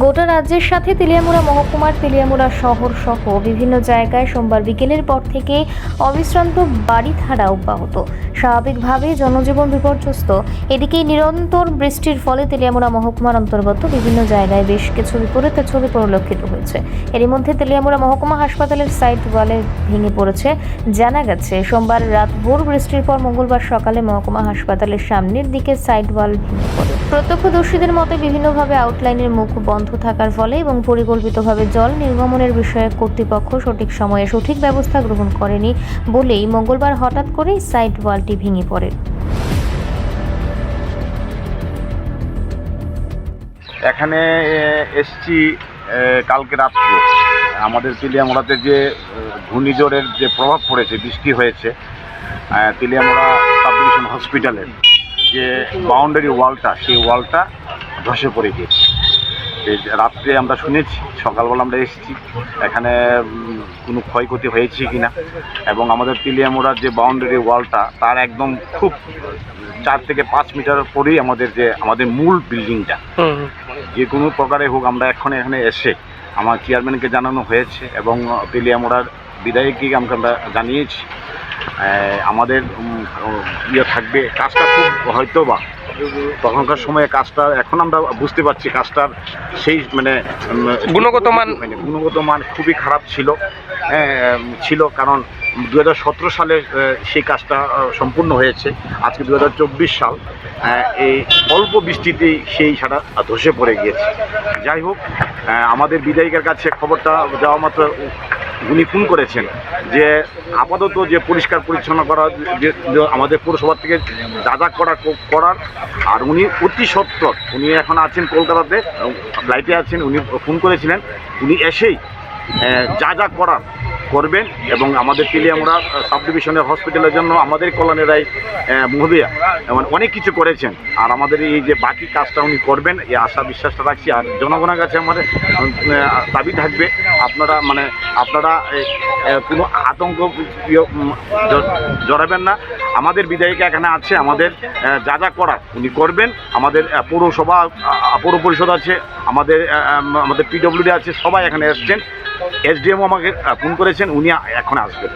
গোটা রাজ্যের সাথে তেলিয়ামুড়া মহকুমার তেলিয়ামুড়া শহর সহ বিভিন্ন জায়গায় সোমবার বিকেলের পর থেকে অবিশ্রান্ত বাড়ি ধারা অব্যাহত। স্বাভাবিকভাবে জনজীবন বিপর্যস্ত। এদিকে নিরন্তর বৃষ্টির ফলে তেলিয়ামুড়া মহকুমার অন্তর্গত বিভিন্ন জায়গায় বেশ কিছু বিপরীত ছবি পরিলক্ষিত হয়েছে। এরই মধ্যে তেলিয়ামুড়া মহকুমা হাসপাতালের সাইড ওয়ালে ভেঙে পড়েছে। জানা গেছে, সোমবার রাত ভোর বৃষ্টির পর মঙ্গলবার সকালে মহকুমা হাসপাতালের সামনের দিকে সাইড ওয়াল ভেঙে পড়ে। প্রত্যক্ষদর্শীদের মতে, বিভিন্নভাবে আউটলাইনের মুখ বন্ধ থাকার ফলে এবং পরিকল্পিতভাবে জল নির্গমনের বিষয়ে কর্তৃপক্ষ সঠিক সময়ে সঠিক ব্যবস্থা গ্রহণ করেনি বলেই মঙ্গলবার হঠাৎ করেই সাইড ওয়ালটি ভেঙে পড়ে। এখানে এসছি কালকে রাত্রে। আমাদের তিলিয়ামোড়াতে যে ঘূর্ণিঝড়ের যে প্রভাব পড়েছে, বৃষ্টি হয়েছে তিলিয়ামোড়া সাব ডিভিশন হসপিটালের যে বাউন্ডারি ওয়ালটা, সেই ওয়ালটা ধসে পড়ে গিয়েছে। রাত্রে আমরা শুনেছি সকালবেলা আমরা এসেছি এখানে কোনো ক্ষয়ক্ষতি হয়েছে কিনা? এবং আমাদের তিলিয়ামোড়ার যে বাউন্ডারি ওয়ালটা তার একদম খুব চার থেকে পাঁচ মিটার পরেই আমাদের যে আমাদের মূল বিল্ডিংটা যে কোনো প্রকারে হোক আমরা এখন এখানে এসে আমার চেয়ারম্যানকে জানানো হয়েছে এবং তেলিয়ামোড়ার বিধায়ককে আমরা জানিয়েছি। আমাদের ইয়ে থাকবে। কাজটা খুব হয়তো বা তখনকার সময়ে কাজটা এখন আমরা বুঝতে পারছি কাজটার সেই মানে গুণগত মান- মানে গুণগত মান খুবই খারাপ ছিল। ছিল কারণ দু হাজার সতেরো সালে সেই কাজটা সম্পূর্ণ হয়েছে। আজকে দু হাজার চব্বিশ সাল এই অল্প বৃষ্টিতেই সেই সাটা ধসে পড়ে গিয়েছে। যাই হোক আমাদের বিধায়িকার কাছে খবরটা যাওয়া মাত্র উনি ফোন করেছেন যে আপাতত যে পরিষ্কার পরিচ্ছন্ন করা, যে আমাদের পৌরসভা থেকে যা যা করা করার, আর উনি অতি সত্তর উনি এখন আছেন কলকাতাতে ফ্লাইটে আছেন, উনি ফোন করেছিলেন। উনি এসেই যা যা করার করবেন এবং আমাদের তেলিয়ামুড়া সাব ডিভিশনের হসপিটালের জন্য আমাদের কল্যাণেরাই মহোদয়া এবং অনেক কিছু করেছেন। আর আমাদের এই যে বাকি কাজটা উনি করবেন এই আশা বিশ্বাসটা রাখছি। আর জনগণের কাছে আমাদের দাবি থাকবে আপনারা মানে আপনারা কোনো আতঙ্ক ইয়ে, জড়াবেন না। আমাদের বিধায়িকা এখানে আছে আমাদের যা যা করার উনি করবেন। আমাদের পৌরসভা পৌর পরিষদ আছে আমাদের আমাদের পিডব্লিউডি আছে সবাই এখানে এসছেন। এসডিএমও আমাকে ফোন করেছেন উনি এখন আসবেন।